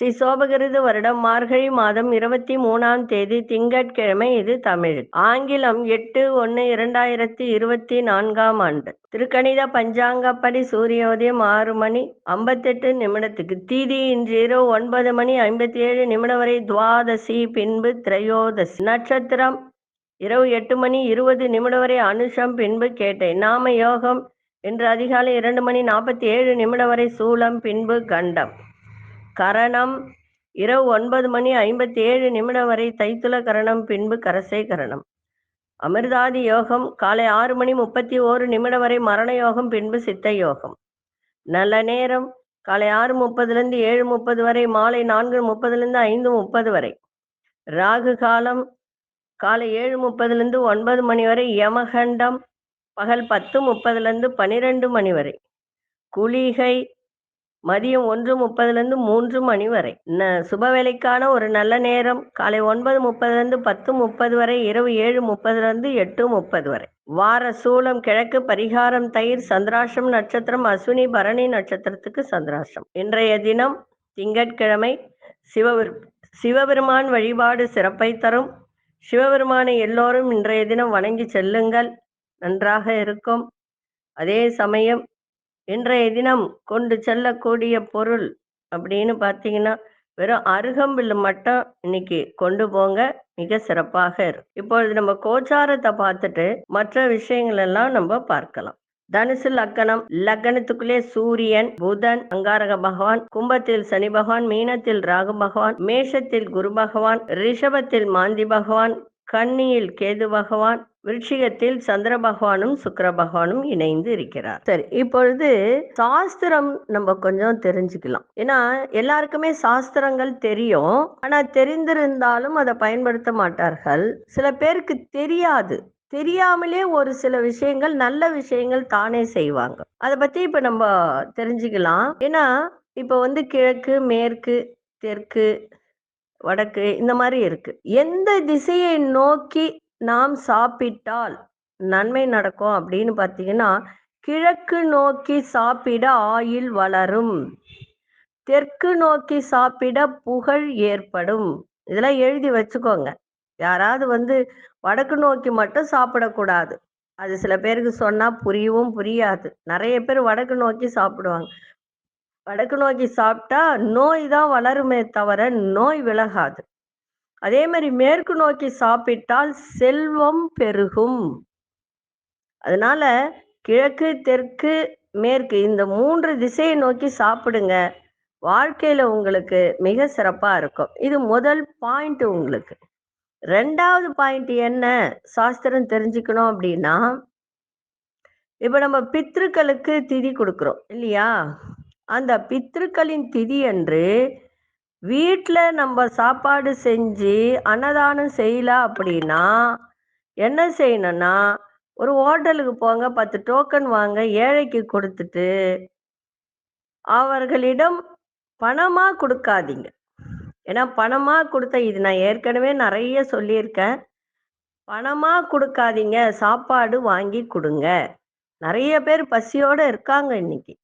ஸ்ரீ சோபகிருது வருடம் மார்கழி மாதம் இருபத்தி மூணாம் தேதி திங்கட்கிழமை இது தமிழ். ஆங்கிலம் எட்டு ஒன்று இரண்டாயிரத்தி இருபத்தி நான்காம் ஆண்டு. திருக்கணித பஞ்சாங்கப்படி சூரியோதயம் ஆறு மணி ஐம்பத்தெட்டு நிமிடத்துக்கு தீதி இன்று இரவு ஒன்பது மணி ஐம்பத்தி ஏழு நிமிடம் வரை துவாதசி பின்பு திரையோதசி. நட்சத்திரம் இரவு எட்டு மணி இருபது நிமிடம் வரை அனுஷம் பின்பு கேட்டை. நாம யோகம் இன்று அதிகாலை இரண்டு மணி நாற்பத்தி ஏழு நிமிடம் வரை சூலம் பின்பு கண்டம். கரணம். இரவு ஒன்பது மணி ஐம்பத்தி ஏழு நிமிடம் வரை தைத்துல கரணம் பின்பு கரசை கரணம். அமிர்தாதி யோகம் காலை ஆறு மணி முப்பத்தி ஓரு நிமிடம் வரை மரண யோகம் பின்பு சித்த யோகம். நல்ல நேரம் காலை ஆறு முப்பதுலேருந்து ஏழு முப்பது வரை மாலை நான்கு முப்பதுலேருந்து ஐந்து முப்பது வரை. ராகு காலம் காலை ஏழு முப்பதுலேருந்து ஒன்பது மணி வரை யமகண்டம் பகல் பத்து முப்பதுலேருந்து பன்னிரெண்டு மணி வரை. குளிகை மதியம் ஒன்று முப்பதுலேருந்து மூன்று மணி வரை. ந சுப வேலைக்கான ஒரு நல்ல நேரம். காலை ஒன்பது முப்பதுலேருந்து பத்து முப்பது வரை இரவு ஏழு முப்பதுலேருந்து எட்டு முப்பது வரை. வார சூளம் கிழக்கு பரிகாரம் தயிர் சந்திராஷ்டம் நட்சத்திரம் அஸ்வினி பரணி நட்சத்திரத்துக்கு சந்திராஷ்டம். இன்றைய தினம் திங்கட்கிழமை சிவபெரு சிவபெருமான் வழிபாடு சிறப்பை தரும். சிவபெருமானை எல்லோரும் இன்றைய தினம் வணங்கி செல்லுங்கள். நன்றாக இருக்கும். அதே சமயம் இன்றைய தினம் கொண்டு செல்லக்கூடிய பொருள் அப்படின்னு பார்த்தீங்கன்னா வெறும் அருகம்பில் மட்டும் இன்னைக்கு கொண்டு போங்க. மிக சிறப்பாக இருக்கும் இப்பொழுது நம்ம கோச்சாரத்தை பார்த்துட்டு மற்ற விஷயங்கள் எல்லாம் நம்ம பார்க்கலாம். தனுசு லக்கணம் லக்கணத்துக்குள்ளே சூரியன் புதன் அங்காரக பகவான் கும்பத்தில் சனி பகவான் மீனத்தில் ராகு பகவான் மேஷத்தில் குரு பகவான் ரிஷபத்தில் மாந்தி பகவான் கன்னியில் கேது பகவான் விருட்சிகத்தில் சந்திர பகவானும் சுக்கர பகவானும் இணைந்து இருக்கிறார். சரி இப்பொழுது சாஸ்திரம் நம்ம கொஞ்சம் தெரிஞ்சுக்கலாம். ஏன்னா எல்லாருக்குமே சாஸ்திரங்கள் தெரியும். ஆனா தெரிந்திருந்தாலும் அதை பயன்படுத்த மாட்டார்கள். சில பேருக்கு தெரியாது. தெரியாமலே ஒரு சில விஷயங்கள் நல்ல விஷயங்கள் தானே செய்வாங்க. அதை பத்தி இப்ப நம்ம தெரிஞ்சுக்கலாம். ஏன்னா இப்ப வந்து கிழக்கு மேற்கு தெற்கு வடக்கு இந்த மாதிரி இருக்கு. எந்த திசையை நோக்கி நாம் சாப்பிட்டால் நன்மை நடக்கும் அப்படின்னு பார்த்தீங்கன்னா கிழக்கு நோக்கி சாப்பிட ஆயில் வளரும். தெற்கு நோக்கி சாப்பிட புகழ் ஏற்படும். இதெல்லாம் எழுதி வச்சுக்கோங்க. யாராவது வந்து வடக்கு நோக்கி மட்டும் சாப்பிடக்கூடாது. அது சில பேருக்கு சொன்னால் புரியவும் புரியாது. நிறைய பேர் வடக்கு நோக்கி சாப்பிடுவாங்க. வடக்கு நோக்கி சாப்பிட்டா நோய் தான் வளருமே தவிர நோய் விலகாது. அதே மாதிரி மேற்கு நோக்கி சாப்பிட்டால் செல்வம் பெருகும். அதனால கிழக்கு தெற்கு மேற்கு இந்த மூன்று திசையை நோக்கி சாப்பிடுங்க. வாழ்க்கையில உங்களுக்கு மிக சிறப்பா இருக்கும். இது முதல் பாயிண்ட் உங்களுக்கு. ரெண்டாவது பாயிண்ட் என்ன? சாஸ்திரம் தெரிஞ்சுக்கணும் அப்படின்னா இப்ப நம்ம பித்ருக்களுக்கு திதி கொடுக்குறோம் இல்லையா? அந்த பித்ருக்களின் திதி அன்று வீட்டில் நம்ம சாப்பாடு செஞ்சு அன்னதானம் செய்யல அப்படின்னா என்ன செய்யணும்னா ஒரு ஹோட்டலுக்கு போங்க பத்து டோக்கன் வாங்க ஏழைக்கு கொடுத்துட்டு அவர்களிடம் பணமாக கொடுக்காதீங்க. ஏன்னா பணமாக கொடுத்த இது நான் ஏற்கனவே நிறைய சொல்லியிருக்கேன். பணமாக கொடுக்காதீங்க சாப்பாடு வாங்கி கொடுங்க. நிறைய பேர் பசியோடு இருக்காங்க இன்னைக்கு.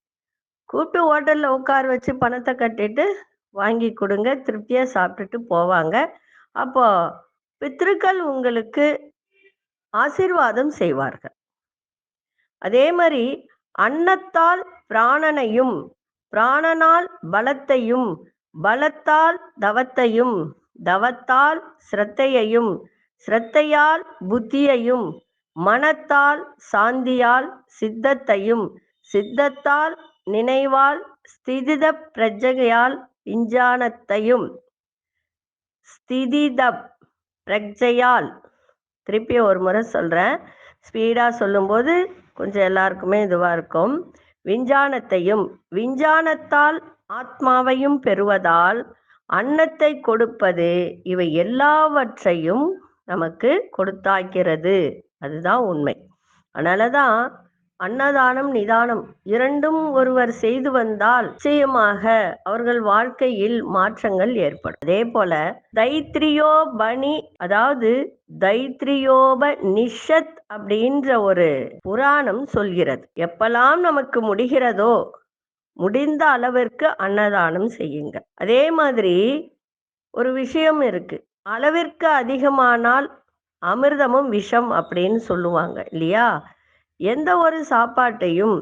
கூப்பிட்டு ஹோட்டலில் உட்கார வச்சு பணத்தை கட்டிட்டு வாங்கி கொடுங்க திருப்தியாக சாப்பிட்டுட்டு போவாங்க. அப்போ பித்திருக்கள் உங்களுக்கு ஆசீர்வாதம் செய்வார்கள். அதே மாதிரி அன்னத்தால் பிராணனையும் பிராணனால் பலத்தையும் பலத்தால் தவத்தையும் தவத்தால் சிரத்தையையும் சிரத்தையால் புத்தியையும் மனத்தால் சாந்தியால் சித்தத்தையும் சித்தத்தால் நினைவால் ஸ்திதித பிரஜகையால் விஞ்ஞானத்தையும் ஸ்திதித பிரக்ஜையால் திருப்பி ஒரு முறை சொல்கிறேன் ஸ்பீடாக சொல்லும்போது கொஞ்சம் எல்லாருக்குமே இதுவாக இருக்கும். விஞ்ஞானத்தையும் விஞ்ஞானத்தால் ஆத்மாவையும் பெறுவதால் அன்னத்தை கொடுப்பது இவை எல்லாவற்றையும் நமக்கு கொடுத்தாக்கிறது. அதுதான் உண்மை. அதனால தான் அன்னதானம் நிதானம் இரண்டும் ஒருவர் செய்து வந்தால் நிச்சயமாக அவர்கள் வாழ்க்கையில் மாற்றங்கள் ஏற்படும். அதே போல தைத்ரியோ பணி அதாவது தைத்ரியோப நிஷத் அப்படின்ற ஒரு புராணம் சொல்கிறது. எப்பெல்லாம் நமக்கு முடிகிறதோ முடிந்த அளவிற்கு அன்னதானம் செய்யுங்க அதே மாதிரி ஒரு விஷயம் இருக்கு. அளவிற்கு அதிகமானால் அமிர்தமும் விஷம் அப்படின்னு சொல்லுவாங்க இல்லையா? எந்த ஒரு சாப்பாட்டையும்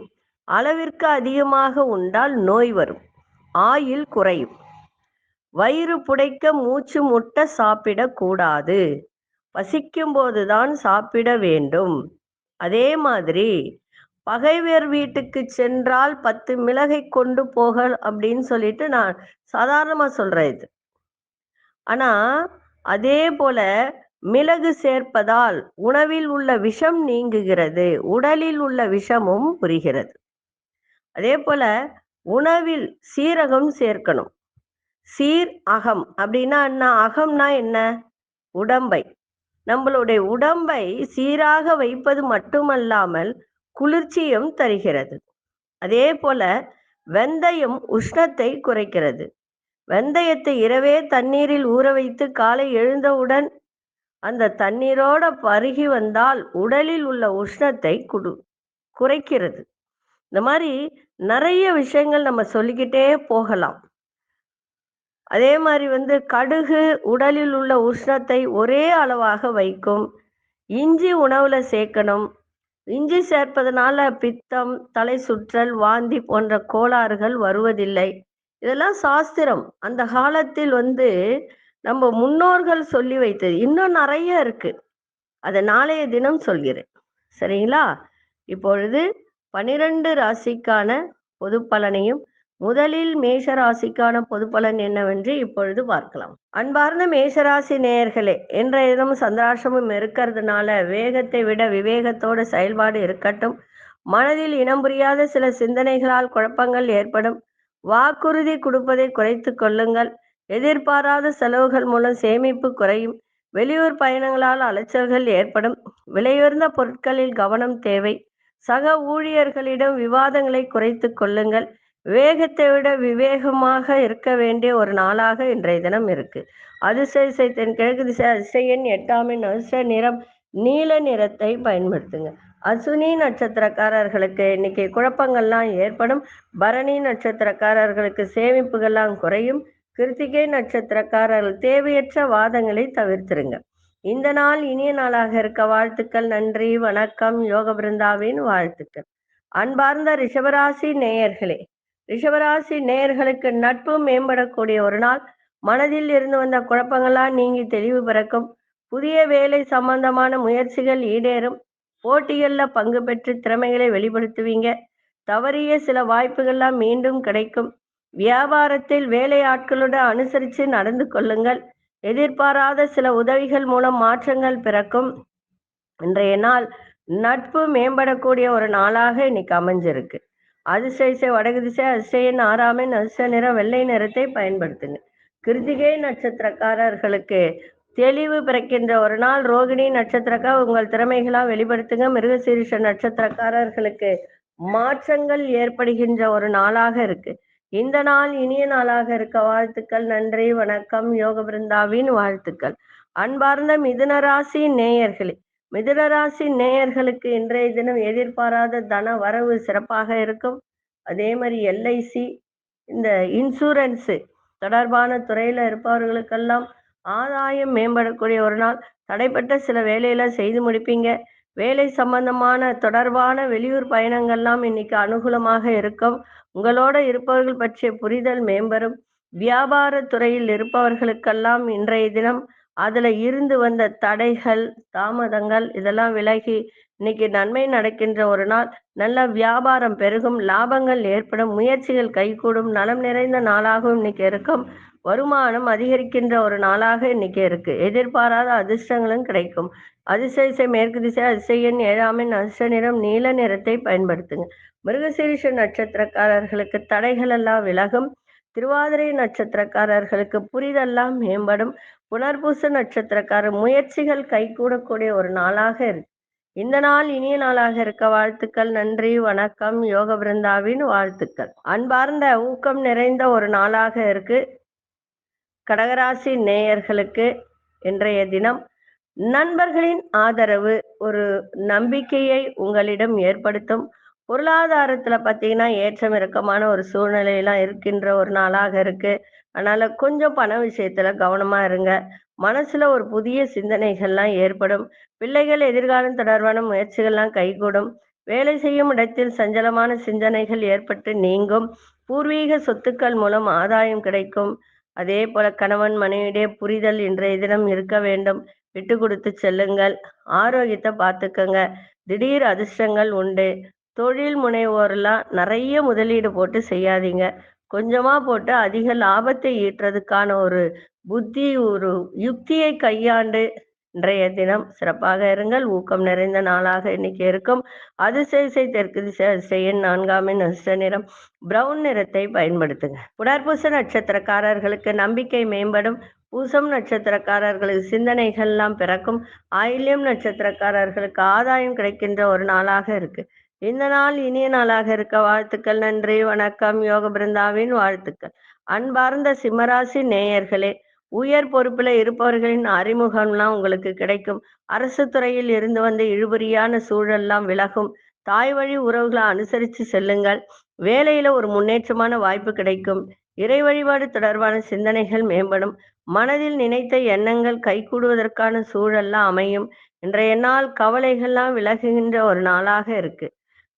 அளவிற்கு அதிகமாக உண்டால் நோய் வரும். ஆயில் குறையும். வயிறு புடைக்க மூச்சு முட்ட சாப்பிடக்கூடாது பசிக்கும் போதுதான் சாப்பிட வேண்டும். அதே மாதிரி பகைவர் வீட்டுக்கு சென்றால் பத்து மிளகை கொண்டு போக அப்படின்னு சொல்லிட்டு நான் சாதாரணமாக சொல்கிறேன் இது. ஆனால் அதே போல மிளகு சேர்ப்பதால் உணவில் உள்ள விஷம் நீங்குகிறது உடலில் உள்ள விஷமும் புரிகிறது. அதே போல உணவில் சீரகம் சேர்க்கணும். சீர் அகம் அப்படின்னா என்ன? அகம்னா என்ன? உடம்பை. நம்மளுடைய உடம்பை சீராக வைப்பது மட்டுமல்லாமல் குளிர்ச்சியும் தருகிறது. அதே போல வெந்தயம் உஷ்ணத்தை குறைக்கிறது. வெந்தயத்தை இரவே தண்ணீரில் ஊற வைத்து காலை எழுந்தவுடன் அந்த தண்ணீரோட பருகி வந்தால் உடலில் உள்ள உஷ்ணத்தை குடு குறைக்கிறது. இந்த மாதிரி நிறைய விஷயங்கள் நம்ம சொல்லிக்கிட்டே போகலாம். அதே மாதிரி வந்து கடுகு உடலில் உள்ள உஷ்ணத்தை ஒரே அளவாக வைக்கும். இஞ்சி உணவுல சேர்க்கணும். இஞ்சி சேர்ப்பதனால பித்தம் தலை சுற்றல் வாந்தி போன்ற கோளாறுகள் வருவதில்லை. இதெல்லாம் சாஸ்திரம். அந்த காலத்தில் வந்து நம்ம முன்னோர்கள் சொல்லி வைத்தது. இன்னும் நிறைய இருக்கு. அதை நாளைய தினம் சொல்கிறேன். சரிங்களா? இப்பொழுது பனிரெண்டு ராசிக்கான பொது பலனையும் முதலில் மேஷ ராசிக்கான பொது பலன் என்னவென்று இப்பொழுது பார்க்கலாம். அன்பார்ந்த மேஷராசி நேயர்களே என்ற தினம் சந்திராசிரமம் இருக்கிறதுனால வேகத்தை விட விவேகத்தோட செயல்பாடு இருக்கட்டும். மனதில் இனம் புரியாத சில சிந்தனைகளால் குழப்பங்கள் ஏற்படும். வாக்குறுதி கொடுப்பதை குறைத்து கொள்ளுங்கள். எதிர்பாராத செலவுகள் மூலம் சேமிப்பு குறையும். வெளியூர் பயணங்களால் அலைச்சல்கள் ஏற்படும். விலையுயர்ந்த பொருட்களில் கவனம் தேவை. சக ஊழியர்களிடம் விவாதங்களை குறைத்து கொள்ளுங்கள். வேகத்தை விட விவேகமாக இருக்க வேண்டிய ஒரு நாளாக இன்றைய தினம் இருக்கு. அதிசய தென் கிழக்கு திசை அதிசயன் எட்டாமின் அதிர்ஷ்ட நிறம் நீல நிறத்தை பயன்படுத்துங்க. அசுனி நட்சத்திரக்காரர்களுக்கு இன்னைக்கு குழப்பங்கள்லாம் ஏற்படும். பரணி நட்சத்திரக்காரர்களுக்கு சேமிப்புகள்லாம் குறையும். கிருத்திகை நட்சத்திரக்காரர்கள் தேவையற்ற வாதங்களை தவிர்த்திருங்க. இந்த நாள் இனிய நாளாக இருக்க வாழ்த்துக்கள் நன்றி வணக்கம் யோக பிருந்தாவின் வாழ்த்துக்கள். அன்பார்ந்த ரிஷபராசி நேயர்களே ரிஷபராசி நேயர்களுக்கு நட்பு மேம்படக்கூடிய ஒரு நாள். மனதில் இருந்து வந்த குழப்பங்களால் நீங்கி தெளிவு பிறக்கும். புதிய வேலை சம்பந்தமான முயற்சிகள் ஈடேறும். போட்டிகளில் பங்கு பெற்று திறமைகளை வெளிப்படுத்துவீங்க. தவறிய சில வாய்ப்புகள்லாம் மீண்டும் கிடைக்கும். வியாபாரத்தில் வேலையாட்களுடன் அனுசரித்து நடந்து கொள்ளுங்கள். எதிர்பாராத சில உதவிகள் மூலம் மாற்றங்கள் பிறக்கும். இன்றைய நாள் நட்பு மேம்படக்கூடிய ஒரு நாளாக இன்னைக்கு அமைஞ்சிருக்கு. அதிசயசை வடகு திசை அதிசயன் ஆறாமின் அதிச நிறம் வெள்ளை நிறத்தை பயன்படுத்துங்க. கிருத்திகை நட்சத்திரக்காரர்களுக்கு தெளிவு பிறக்கின்ற ஒரு நாள். ரோகிணி நட்சத்திரக்கா உங்கள் திறமைகளாக வெளிப்படுத்துங்க. மிருகசீரிஷ நட்சத்திரக்காரர்களுக்கு மாற்றங்கள் ஏற்படுகின்ற ஒரு நாளாக இருக்கு. இந்த நாள் இனிய நாளாக இருக்க வாழ்த்துக்கள் நன்றி வணக்கம் யோக பிருந்தாவின் வாழ்த்துக்கள். அன்பார்ந்த மிதுனராசி நேயர்களே மிதுனராசி நேயர்களுக்கு இன்றைய தினம் எதிர்பாராத தன வரவு சிறப்பாக இருக்கும். அதே மாதிரி எல்ஐசி இந்த இன்சூரன்ஸு தொடர்பான துறையில் இருப்பவர்களுக்கெல்லாம் ஆதாயம் மேம்படக்கூடிய ஒரு நாள். தடைப்பட்ட சில வேலையெல்லாம் செய்து முடிப்பீங்க. வேலை சம்பந்தமான தொடர்பான வெளியூர் பயணங்கள்லாம் இன்னைக்கு அனுகூலமாக இருக்கும். உங்களோட இருப்பவர்கள் பற்றிய புரிதல் மேம்படும் வியாபார துறையில் இருப்பவர்களுக்கெல்லாம் இன்றைய தினம் அதுல இருந்து வந்த தடைகள் தாமதங்கள் இதெல்லாம் விலகி இன்னைக்கு நன்மை நடக்கின்ற ஒரு நாள். நல்ல வியாபாரம் பெருகும் லாபங்கள் ஏற்படும் முயற்சிகள் கைகூடும் நலம் நிறைந்த நாளாகவும் இன்னைக்கு இருக்கும். வருமானம் அதிகரிக்கின்ற ஒரு நாளாக இன்னைக்கு இருக்கு. எதிர்பாராத அதிர்ஷ்டங்களும் கிடைக்கும். அதிசய மேற்கு திசை அதிசயன் ஏழாமின் அதிர்ஷ்ட நிறம் நீல நிறத்தை பயன்படுத்துங்க. மிருகசீரிஷ நட்சத்திரக்காரர்களுக்கு தடைகள் எல்லாம் விலகும். திருவாதிரை நட்சத்திரக்காரர்களுக்கு புரிதெல்லாம் மேம்படும். புனர்பூச நட்சத்திரக்காரர் முயற்சிகள் கைகூடக்கூடிய ஒரு நாளாக இருக்கு. இந்த நாள் இனிய நாளாக இருக்க வாழ்த்துக்கள். நன்றி வணக்கம். யோக பிருந்தாவின் வாழ்த்துக்கள். அன்பார்ந்த ஊக்கம் நிறைந்த ஒரு நாளாக இருக்கு. கடகராசி நேயர்களுக்கு இன்றைய தினம் நண்பர்களின் ஆதரவு ஒரு நம்பிக்கையை உங்களிடம் ஏற்படுத்தும் பொருளாதாரத்துல பார்த்தீங்கன்னா ஏற்றம் இறக்கமான ஒரு சூழ்நிலையெல்லாம் இருக்கின்ற ஒரு நாளாக இருக்கு. அதனால கொஞ்சம் பண விஷயத்துல கவனமா இருங்க. மனசுல ஒரு புதிய சிந்தனைகள்லாம் ஏற்படும். பிள்ளைகள் எதிர்காலம் தொடர்பான முயற்சிகள்லாம் கைகூடும். வேலை செய்யும் இடத்தில் சஞ்சலமான சிந்தனைகள் ஏற்பட்டு நீங்கும். பூர்வீக சொத்துக்கள் மூலம் ஆதாயம் கிடைக்கும். அதே போல கணவன் மனைவியுடைய புரிதல் இன்றைய தினம் இருக்க வேண்டும். விட்டு கொடுத்து செல்லுங்கள். ஆரோக்கியத்தை பார்த்துக்கங்க. திடீர் அதிர்ஷ்டங்கள் உண்டு. தொழில் முனைவோர்லாம் நிறைய முதலீடு போட்டு செய்யாதீங்க. கொஞ்சமா போட்டு அதிக லாபத்தை ஈட்டுறதுக்கான ஒரு புத்தி ஒரு யுக்தியை கையாண்டு இன்றைய தினம் சிறப்பாக இருங்கள். ஊக்கம் நிறைந்த நாளாக இன்னைக்கு இருக்கும். அதிசய தெற்கு திசை அதிசயன் நான்காம் நஷ்ட நிறம். பிரவுன் நிறத்தை பயன்படுத்துங்க. உடற்பூச நட்சத்திரக்காரர்களுக்கு நம்பிக்கை மேம்படும். பூசம் நட்சத்திரக்காரர்களுக்கு சிந்தனைகள்லாம் பிறக்கும். ஆயில்யம் நட்சத்திரக்காரர்களுக்கு ஆதாயம் கிடைக்கின்ற ஒரு நாளாக இருக்கு. இந்த நாள் இனிய நாளாக இருக்க. வாழ்த்துக்கள் நன்றி வணக்கம். யோக பிருந்தாவின் வாழ்த்துக்கள். அன்பார்ந்த சிம்மராசி நேயர்களே உயர் பொறுப்புல இருப்பவர்களின் அறிமுகம்லாம் உங்களுக்கு கிடைக்கும். அரசு துறையில் இருந்து வந்த இழுபறியான சூழல்லாம் விலகும். தாய் வழி உறவுகளை அனுசரித்து செல்லுங்கள். வேலையில ஒரு முன்னேற்றமான வாய்ப்பு கிடைக்கும். இறை வழிபாடு தொடர்பான சிந்தனைகள் மேம்படும். மனதில் நினைத்த எண்ணங்கள் கைகூடுவதற்கான சூழல்லாம் அமையும். இன்றைய நாள் கவலைகள்லாம் விலகுகின்ற ஒரு நாளாக இருக்கு.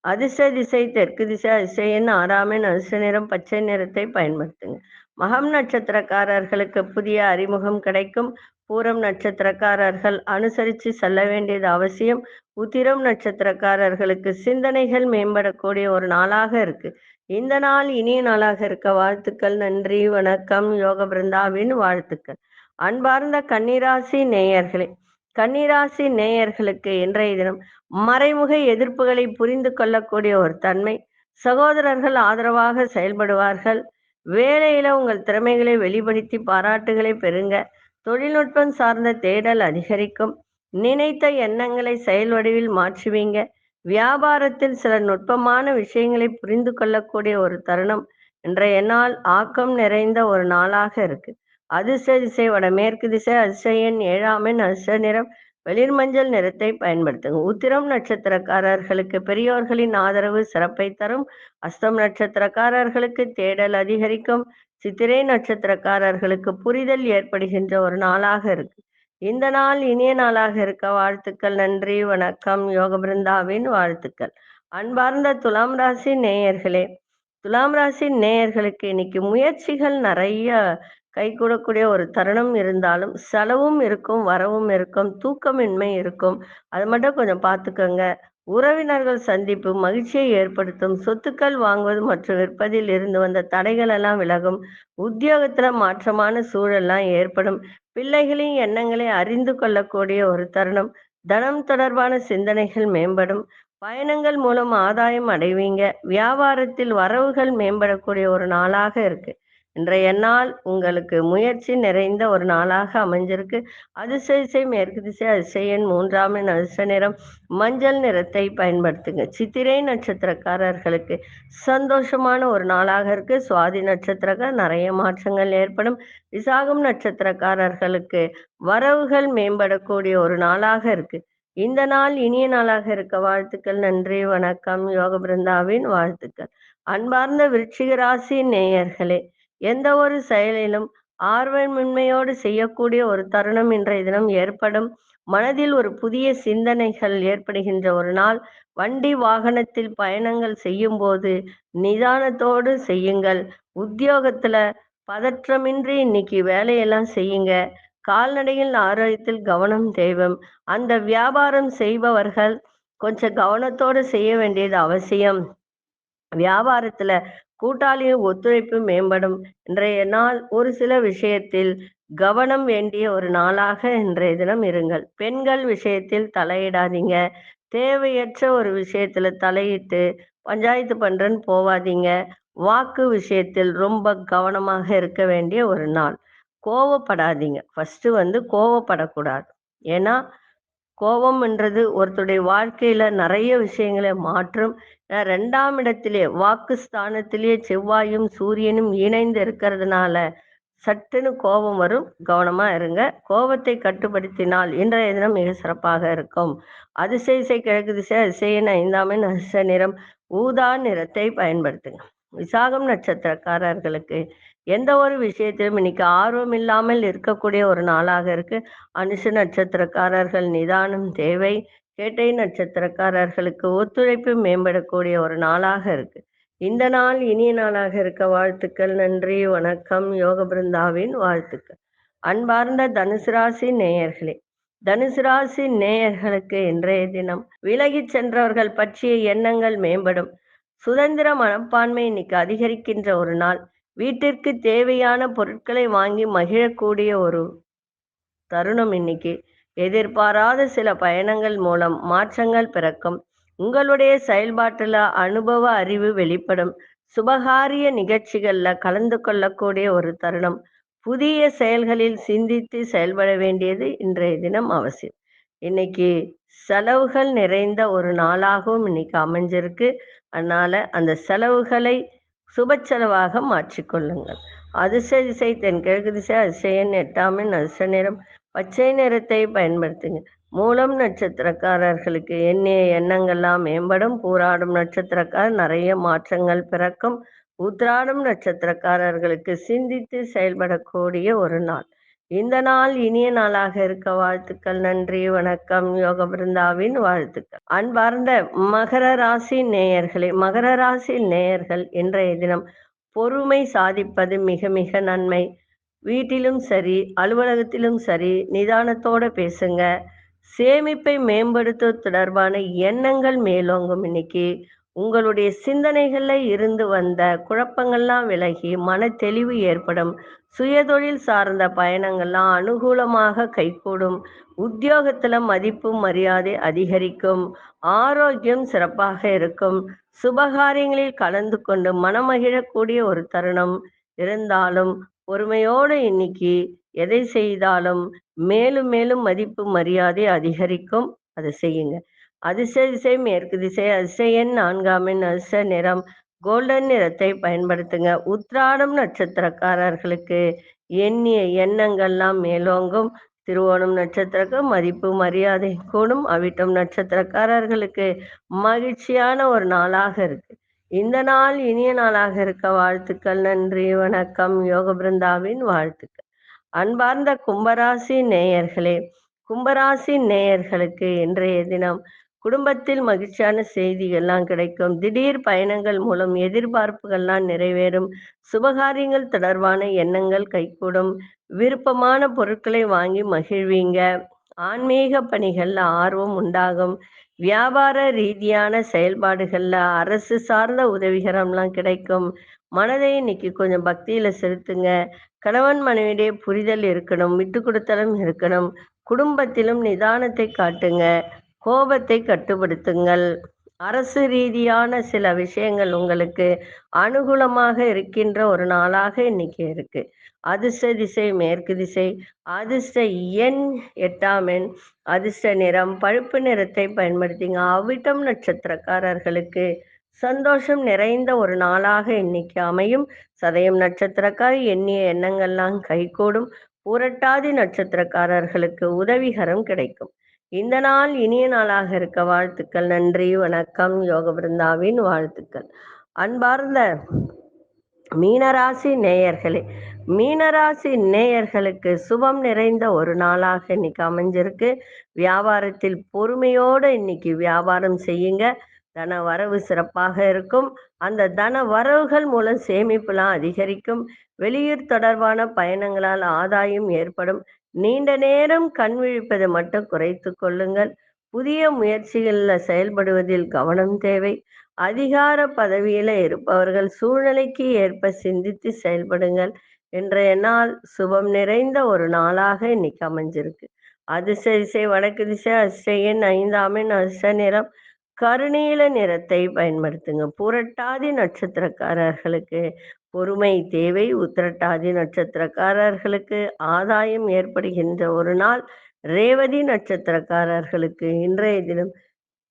அதிர்ஷ்ட திசை தெற்கு திசை அதிசயன்னு ஆறாமின் அதிர்ஷ்ட நிறம் பச்சை நிறத்தை பயன்படுத்துங்க. மகம் நட்சத்திரக்காரர்களுக்கு புதிய அறிமுகம் கிடைக்கும். பூரம் நட்சத்திரக்காரர்கள் அனுசரித்து செல்ல வேண்டியது அவசியம். உத்திரம் நட்சத்திரக்காரர்களுக்கு சிந்தனைகள் மேம்படக்கூடிய ஒரு நாளாக இருக்கு. இந்த நாள் இனிய நாளாக இருக்க வாழ்த்துக்கள் நன்றி வணக்கம் யோக பிருந்தாவின் வாழ்த்துக்கள். அன்பார்ந்த கன்னிராசி நேயர்களே கன்னிராசி நேயர்களுக்கு இன்றைய தினம் மறைமுக எதிர்ப்புகளை புரிந்து கொள்ளக்கூடிய ஒரு தன்மை. சகோதரர்கள் ஆதரவாக செயல்படுவார்கள். வேலையில உங்கள் திறமைகளை வெளிப்படுத்தி பாராட்டுகளை பெறுங்க. தொழில்நுட்பம் சார்ந்த தேடல் அதிகரிக்கும். நினைத்த எண்ணங்களை செயல் வடிவில் மாற்றுவீங்க. வியாபாரத்தில் சில நுட்பமான விஷயங்களை புரிந்து கொள்ளக்கூடிய ஒரு தருணம் இன்றைய நாள் ஆக்கம் நிறைந்த ஒரு நாளாக இருக்கு. அதிர்ஷ்ட திசை வடமேற்கு திசை அதிசயன் ஏழாமின் அதிர்ஷ்ட நிறம் வெளிர் மஞ்சள் நிறத்தை பயன்படுத்துங்க. உத்திரம் நட்சத்திரக்காரர்களுக்கு பெரியோர்களின் ஆதரவு சிறப்பை தரும். அஸ்தம் நட்சத்திரக்காரர்களுக்கு தேடல் அதிகரிக்கும். சித்திரை நட்சத்திரக்காரர்களுக்கு புரிதல் ஏற்படுகின்ற ஒரு நாளாக இருக்கு. இந்த நாள் இனிய நாளாக இருக்க வாழ்த்துக்கள் நன்றி வணக்கம். யோக பிருந்தாவின் வாழ்த்துக்கள். அன்பார்ந்த துலாம் ராசி நேயர்களே துலாம் ராசி நேயர்களுக்கு இன்னைக்கு முயற்சிகள் நிறைய கைகூடக்கூடிய ஒரு தருணம் இருந்தாலும் செலவும் இருக்கும் வரவும் இருக்கும் தூக்கமின்மை இருக்கும். அது மட்டும் கொஞ்சம் பார்த்துக்கோங்க. உறவினர்கள் சந்திப்பு மகிழ்ச்சியை ஏற்படுத்தும். சொத்துக்கள் வாங்குவது மற்றும் விற்பதில் இருந்து வந்த தடைகள் எல்லாம் விலகும். உத்தியோகத்துல மாற்றமான சூழல்லாம் ஏற்படும். பிள்ளைகளின் எண்ணங்களை அறிந்து கொள்ளக்கூடிய ஒரு தருணம். தனம் தொடர்பான சிந்தனைகள் மேம்படும். பயணங்கள் மூலம் ஆதாயம் அடைவீங்க. வியாபாரத்தில் வரவுகள் மேம்படக்கூடிய ஒரு நாளாக இருக்கு. இன்றைய நாள் உங்களுக்கு முயற்சி நிறைந்த ஒரு நாளாக அமைஞ்சிருக்கு. அதிர்ஷ்ட திசை மேற்கு திசை அதிசயன் மூன்றாம் எண் அதிர்ஷ்ட நிறம். மஞ்சள் நிறத்தை பயன்படுத்துங்க. சித்திரை நட்சத்திரக்காரர்களுக்கு சந்தோஷமான ஒரு நாளாக இருக்கு. சுவாதி நட்சத்திரக்கார் நிறைய மாற்றங்கள் ஏற்படும். விசாகம் நட்சத்திரக்காரர்களுக்கு வரவுகள் மேம்படக்கூடிய ஒரு நாளாக இருக்கு. இந்த நாள் இனிய நாளாக இருக்க வாழ்த்துக்கள். நன்றி வணக்கம். யோக பிருந்தாவின் வாழ்த்துக்கள். அன்பார்ந்த விருச்சிக ராசி நேயர்களே எந்த ஒரு செயலிலும் ஆர்வமின்மையோடு செய்யக்கூடிய ஒரு தருணம் இன்றைய தினம் ஏற்படும். மனதில் ஒரு புதிய சிந்தனைகள் ஏற்படுகின்ற ஒரு நாள். வண்டி வாகனத்தில் பயணங்கள் செய்யும் போது நிதானத்தோடு செய்யுங்கள். உத்தியோகத்துல பதற்றமின்றி இன்னைக்கு வேலையெல்லாம் செய்யுங்க. கால்நடையில் ஆரோக்கியத்தில் கவனம் தேவும் அந்த வியாபாரம் செய்பவர்கள் கொஞ்சம் கவனத்தோடு செய்ய வேண்டியது அவசியம். வியாபாரத்துல கூட்டாளிய ஒத்துழைப்பு மேம்படும். இன்றைய நாள் ஒரு சில விஷயத்தில் கவனம் வேண்டிய ஒரு நாளாக இன்றைய தினம் இருங்கள். பெண்கள் விஷயத்தில் தலையிடாதீங்க. தேவையற்ற ஒரு விஷயத்துல தலையிட்டு பஞ்சாயத்து பண்றேன்னு போவாதீங்க. வாக்கு விஷயத்தில் ரொம்ப கவனமாக இருக்க வேண்டிய ஒரு நாள். கோவப்படாதீங்க. ஃபர்ஸ்ட் வந்து கோவப்படக்கூடாது. ஏன்னா கோபம்ன்றது ஒருத்தருடைய வாழ்க்கையில நிறைய விஷயங்களை மாற்றும். ரெண்டாம் இடத்திலே வாக்கு ஸ்தானத்திலேயே செவ்வாயும் சூரியனும் இணைந்து இருக்கிறதுனால சட்டுன்னு கோபம் வரும். கவனமா இருங்க. கோபத்தை கட்டுப்படுத்தினால் இன்றைய தினம் மிக சிறப்பாக இருக்கும். அதிசய இசை கிழக்கு திசை அதிசயன் ஐந்தாமின் அதிசய நிறம் ஊதா நிறத்தை பயன்படுத்துங்க. விசாகம் நட்சத்திரக்காரர்களுக்கு எந்த ஒரு விஷயத்திலும் இன்னைக்கு ஆர்வம் இல்லாமல் இருக்கக்கூடிய ஒரு நாளாக இருக்கு. அனுஷ நட்சத்திரக்காரர்கள் நிதானம் தேவை கேட்டை நட்சத்திரக்காரர்களுக்கு ஒத்துழைப்பு மேம்படக்கூடிய ஒரு நாளாக இருக்கு. இந்த நாள் இனிய நாளாக இருக்க வாழ்த்துக்கள் நன்றி வணக்கம் யோக பிருந்தாவின் வாழ்த்துக்கள். அன்பார்ந்த தனுசு ராசி நேயர்களே தனுசு ராசி நேயர்களுக்கு இன்றைய தினம் விலகிச் சென்றவர்கள் பற்றிய எண்ணங்கள் மேம்படும். சுதந்திர மனப்பான்மை இன்னைக்கு அதிகரிக்கின்ற ஒரு நாள். வீட்டிற்கு தேவையான பொருட்களை வாங்கி மகிழக்கூடிய ஒரு தருணம் இன்னைக்கு. எதிர்பாராத சில பயணங்கள் மூலம் மாற்றங்கள் பிறக்கும். உங்களுடைய செயல்பாட்டுல அனுபவ அறிவு வெளிப்படும். சுபகாரிய நிகழ்ச்சிகள்ல கலந்து கொள்ளக்கூடிய ஒரு தருணம். புதிய செயல்களில் சிந்தித்து செயல்பட வேண்டியது இன்றைய தினம் அவசியம். இன்னைக்கு செலவுகள் நிறைந்த ஒரு நாளாகவும் இன்னைக்கு அமைஞ்சிருக்கு. அதனால அந்த செலவுகளை சுப செலவாக மாற்றிக்கொள்ளுங்கள். அதிசய திசை தென்கிழக்கு திசை அதிசயன் எட்டாமின் அதிச நிறம் பச்சை நிறத்தை பயன்படுத்துங்க. மூலம் நட்சத்திரக்காரர்களுக்கு எண்ணிய எண்ணங்கள்லாம் மேம்படும். பூராடும் நட்சத்திரக்கார் நிறைய மாற்றங்கள் பிறக்கும். உத்ராடும் நட்சத்திரக்காரர்களுக்கு சிந்தித்து செயல்படக்கூடிய ஒரு நாள். இந்த நாள் இனிய நாளாக இருக்க வாழ்த்துக்கள். நன்றி வணக்கம். யோக பிருந்தாவின் வாழ்த்துக்கள். அன்பார்ந்த மகர ராசி நேயர்களே மகர ராசி நேயர்கள் இன்றைய தினம் பொறுமை சாதிப்பது மிக மிக நன்மை. வீட்டிலும் சரி அலுவலகத்திலும் சரி நிதானத்தோட பேசுங்க. சேமிப்பை மேம்படுத்துவது தொடர்பான எண்ணங்கள் மேலோங்கும் இன்னைக்கு. உங்களுடைய சிந்தனைகள்ல இருந்து வந்த குழப்பங்கள்லாம் விலகி மன தெளிவு ஏற்படும். சுயதொழில் சார்ந்த பயணங்கள்லாம் அனுகூலமாக கைகூடும். உத்தியோகத்துல மதிப்பு மரியாதை அதிகரிக்கும். ஆரோக்கியம் சிறப்பாக இருக்கும். சுபகாரியங்களில் கலந்து கொண்டு மனமகிழக்கூடிய ஒரு தருணம் இருந்தாலும் பொறுமையோடு இன்னைக்கு எதை செய்தாலும் மேலும் மேலும் மதிப்பு மரியாதை அதிகரிக்கும். அதை செய்யுங்க. அதிசய திசை மேற்கு திசை அதிசயன் நான்காமின் அதிச நிறம் கோல்டன் நிறத்தை பயன்படுத்துங்க. உத்ராடம் நட்சத்திரக்காரர்களுக்கு எண்ணிய எண்ணங்கள்லாம் மேலோங்கும். திருவோணம் நட்சத்திரக்கு மதிப்பு மரியாதை கூடும். அவிட்டம் நட்சத்திரக்காரர்களுக்கு மகிழ்ச்சியான ஒரு நாளாக இருக்கு. இந்த நாள் இனிய நாளாக இருக்க வாழ்த்துக்கள் நன்றி வணக்கம் யோக பிருந்தாவின் வாழ்த்துக்கள். அன்பார்ந்த கும்பராசி நேயர்களே கும்பராசி நேயர்களுக்கு இன்றைய தினம் குடும்பத்தில் மகிழ்ச்சியான செய்திகள்லாம் கிடைக்கும். திடீர் பயணங்கள் மூலம் எதிர்பார்ப்புகள்லாம் நிறைவேறும். சுபகாரியங்கள் தொடர்பான எண்ணங்கள் கைகூடும். விருப்பமான பொருட்களை வாங்கி மகிழ்வீங்க. ஆன்மீக பணிகள்ல ஆர்வம் உண்டாகும். வியாபார ரீதியான செயல்பாடுகள்ல அரசு சார்ந்த உதவிகரம்லாம் கிடைக்கும். மனதை இன்னைக்கு கொஞ்சம் பக்தியில செலுத்துங்க. கணவன் மனைவியிடையே புரிதல் இருக்கணும் விட்டு கொடுத்தலும் இருக்கணும். குடும்பத்திலும் நிதானத்தை காட்டுங்க. கோபத்தை கட்டுப்படுத்துங்கள். அரசு ரீதியான சில விஷயங்கள் உங்களுக்கு அனுகூலமாக இருக்கின்ற ஒரு நாளாக இன்னைக்கு இருக்கு. அதிர்ஷ்ட திசை மேற்கு திசை. அதிர்ஷ்ட எண் எட்டாம் எண். அதிர்ஷ்ட நிறம் பழுப்பு நிறத்தை பயன்படுத்திங்க. அவிட்டம் நட்சத்திரக்காரர்களுக்கு சந்தோஷம் நிறைந்த ஒரு நாளாக இன்னைக்கு அமையும். சதயம் நட்சத்திரக்கார் எண்ணிய எண்ணங்கள்லாம் கைகூடும். புரட்டாதி நட்சத்திரக்காரர்களுக்கு உதவிகரம் கிடைக்கும். இந்த நாள் இனிய நாளாக இருக்க வாழ்த்துக்கள். நன்றி வணக்கம். யோக பிருந்தாவின் வாழ்த்துக்கள். அன்பார்ந்த மீனராசி நேயர்களே மீனராசி நேயர்களுக்கு சுபம் நிறைந்த ஒரு நாளாக இன்னைக்கு அமைஞ்சிருக்கு. வியாபாரத்தில் பொறுமையோடு இன்னைக்கு வியாபாரம் செய்யுங்க. தன வரவு சிறப்பாக இருக்கும். அந்த தன வரவுகள் மூலம் சேமிப்புலாம் அதிகரிக்கும். வெளியூர் தொடர்பான பயணங்களால் ஆதாயம் ஏற்படும். நீண்ட நேரம் கண் விழிப்பதை மட்டும் குறைத்து கொள்ளுங்கள். புதிய முயற்சிகளில் செயல்படுவதில் கவனம் தேவை. அதிகார பதவியில இருப்பவர்கள் சூழ்நிலைக்கு ஏற்ப சிந்தித்து செயல்படுங்கள். இன்றைய நாள் சுபம் நிறைந்த ஒரு நாளாக இன்னைக்கு அமைஞ்சிருக்கு. அதிர்ஷ்ட திசை வடக்கு திசை அதிர்ஷ்டன் ஐந்தாமின் அதிர்ஷ்ட நிறம். கருணீல நிறத்தை பயன்படுத்துங்க. புரட்டாதி நட்சத்திரக்காரர்களுக்கு பொறுமை தேவை. உத்திரட்டாதி நட்சத்திரக்காரர்களுக்கு ஆதாயம் ஏற்படுகின்ற ஒரு நாள். ரேவதி நட்சத்திரக்காரர்களுக்கு இன்றைய தினம்